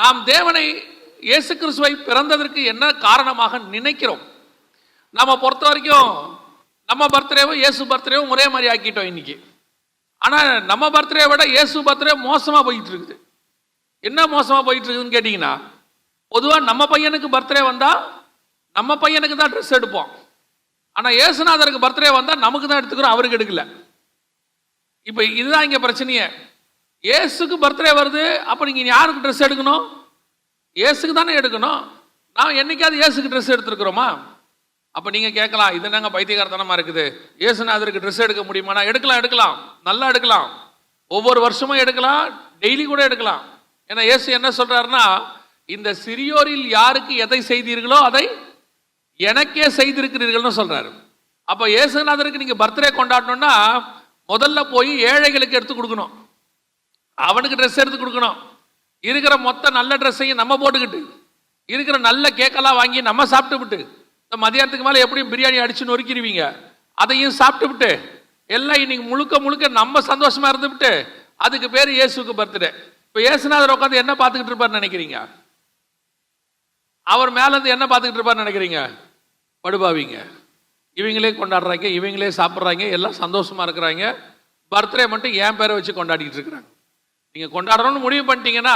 நாம் தேவனை இயேசு கிறிஸ்துவை பிறந்ததற்கு என்ன காரணமாக நினைக்கிறோம்? நம்ம பொறுத்த வரைக்கும் நம்ம பர்த்டேவும் இயேசு பர்த்டேவும் ஒரே மாதிரி ஆக்கிட்டோம் இன்னைக்கு. ஆனால் நம்ம பர்த்டே விட இயேசு பர்த்டே மோசமாக போயிட்டு இருக்குது என்ன மோசமாக போயிட்டு இருக்குதுன்னு கேட்டிங்கன்னா பொதுவாக நம்ம பையனுக்கு பர்த்டே வந்தால் நம்ம பையனுக்கு தான் ட்ரெஸ் எடுப்போம். ஆனால் இயேசுநாதருக்கு பர்த்டே வந்தால் நமக்கு தான் எடுத்துக்கிறோம் அவருக்கு எடுக்கல. இப்போ இதுதான் இங்கே பிரச்சனையே. இயேசுக்கு பர்த்டே வருது அப்போ நீங்கள் யாருக்கு ட்ரெஸ் எடுக்கணும்? இயேசுக்கு தானே எடுக்கணும். நான் என்னைக்காவது இயேசுக்கு ட்ரெஸ் எடுத்துருக்குறோமா? அப்போ நீங்கள் கேட்கலாம் இது என்னங்க பைத்தியகாரத்தனமாக இருக்குது? இயேசுநாதருக்கு ட்ரெஸ் எடுக்க முடியுமானா எடுக்கலாம் எடுக்கலாம். நல்லா எடுக்கலாம். ஒவ்வொரு வருஷமும் எடுக்கலாம் டெய்லி கூட எடுக்கலாம். ஏன்னா இயேசு என்ன சொல்கிறாருன்னா இந்த சிறியோரில் யாருக்கு எதை செய்தீர்களோ அதை எனக்கே செய்திருக்கிறீர்கள்னு சொல்கிறாரு அப்போ இயேசுநாதருக்கு நீங்கள் பர்த்டே கொண்டாடணும்னா முதல்ல போய் ஏழைகளுக்கு எடுத்து கொடுக்கணும். அவனுக்கு ட்ரெஸ் எடுத்து கொடுக்கணும். இருக்கிற மொத்த நல்ல ட்ரெஸ்ஸையும் நம்ம போட்டுக்கிட்டு இருக்கிற நல்ல கேக்கெல்லாம் வாங்கி நம்ம சாப்பிட்டு விட்டு இந்த மதியானத்துக்கு மேலே எப்படியும் பிரியாணி அடிச்சு நொறுக்கிடுவீங்க? அதையும் சாப்பிட்டு விட்டு எல்லாம் இன்னைக்கு முழுக்க முழுக்க நம்ம சந்தோஷமா இருந்து விட்டு அதுக்கு பேர் இயேசுக்கு பர்த்டே. இப்போ இயேசுநாதர் உட்காந்து என்ன பார்த்துக்கிட்டு இருப்பாருன்னு நினைக்கிறீங்க? அவர் மேலேருந்து என்ன பார்த்துக்கிட்டு இருப்பாருன்னு நினைக்கிறீங்க? படுபாவிங்க. இவங்களே கொண்டாடுறாங்க இவங்களே சாப்பிட்றாங்க எல்லாம் சந்தோஷமா இருக்கிறாங்க. பர்த்டே மட்டும் என் பேரை வச்சு கொண்டாடிக்கிட்டு இருக்கிறாங்க. நீங்கள் கொண்டாடணும்னு முடிவு பண்ணிட்டீங்கன்னா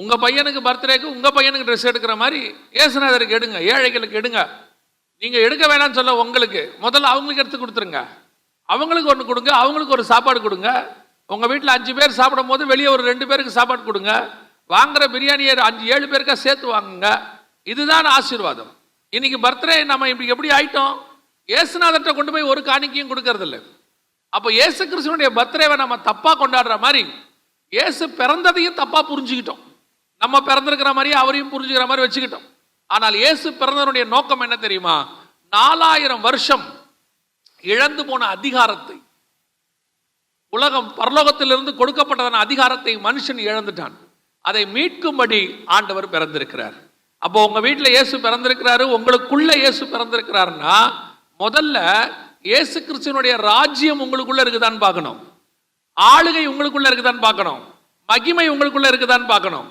உங்கள் பையனுக்கு பர்த்டேக்கு உங்கள் பையனுக்கு ட்ரெஸ் எடுக்கிற மாதிரி ஏசுநாதருக்கு எடுங்க ஏழைகளுக்கு எடுங்க. நீங்கள் எடுக்க வேணாம்னு சொல்ல உங்களுக்கு. முதல்ல அவங்களுக்கு எடுத்து கொடுத்துருங்க. அவங்களுக்கு ஒன்று கொடுங்க அவங்களுக்கு ஒரு சாப்பாடு கொடுங்க. உங்கள் வீட்டில் அஞ்சு பேர் சாப்பிடும் போது வெளியே ஒரு ரெண்டு பேருக்கு சாப்பாடு கொடுங்க. வாங்குற பிரியாணியை அஞ்சு ஏழு பேருக்கா சேர்த்து வாங்குங்க. இதுதான் ஆசீர்வாதம். இன்னைக்கு பர்த்டே நம்ம இப்படி எப்படி ஆயிட்டோம்? ஏசுநாதர்கிட்ட கொண்டு போய் ஒரு காணிக்கையும் கொடுக்கறதில்ல. அப்போ ஏசு கிறிஸ்துவனுடைய பர்த்டேவை நம்ம தப்பாக கொண்டாடுற மாதிரி இயேசு பிறந்ததையும் தப்பா புரிஞ்சுக்கிட்டோம். நம்ம பிறந்திருக்கிற மாதிரி அவரையும் புரிஞ்சுக்கிற மாதிரி வச்சுக்கிட்டோம். ஆனால் இயேசு பிறந்தவனுடைய நோக்கம் என்ன தெரியுமா? நாலாயிரம் வருஷம் இழந்து போன அதிகாரத்தை உலகம் பரலோகத்திலிருந்து கொடுக்கப்பட்டதான அதிகாரத்தை மனுஷன் இழந்துட்டான். அதை மீட்கும்படி ஆண்டவர் பிறந்திருக்கிறார். அப்போ உங்க வீட்டில் இயேசு பிறந்திருக்கிறாரு உங்களுக்குள்ள இயேசு பிறந்திருக்கிறாருன்னா முதல்ல இயேசு கிறிஸ்தனுடைய ராஜ்யம் உங்களுக்குள்ள இருக்குதான்னு பார்க்கணும். ஆளுகை உங்களுக்குள்ள இருக்குதான்னு பார்க்கணும். மகிமை உங்களுக்குள்ள இருக்குதான்னு பார்க்கணும்.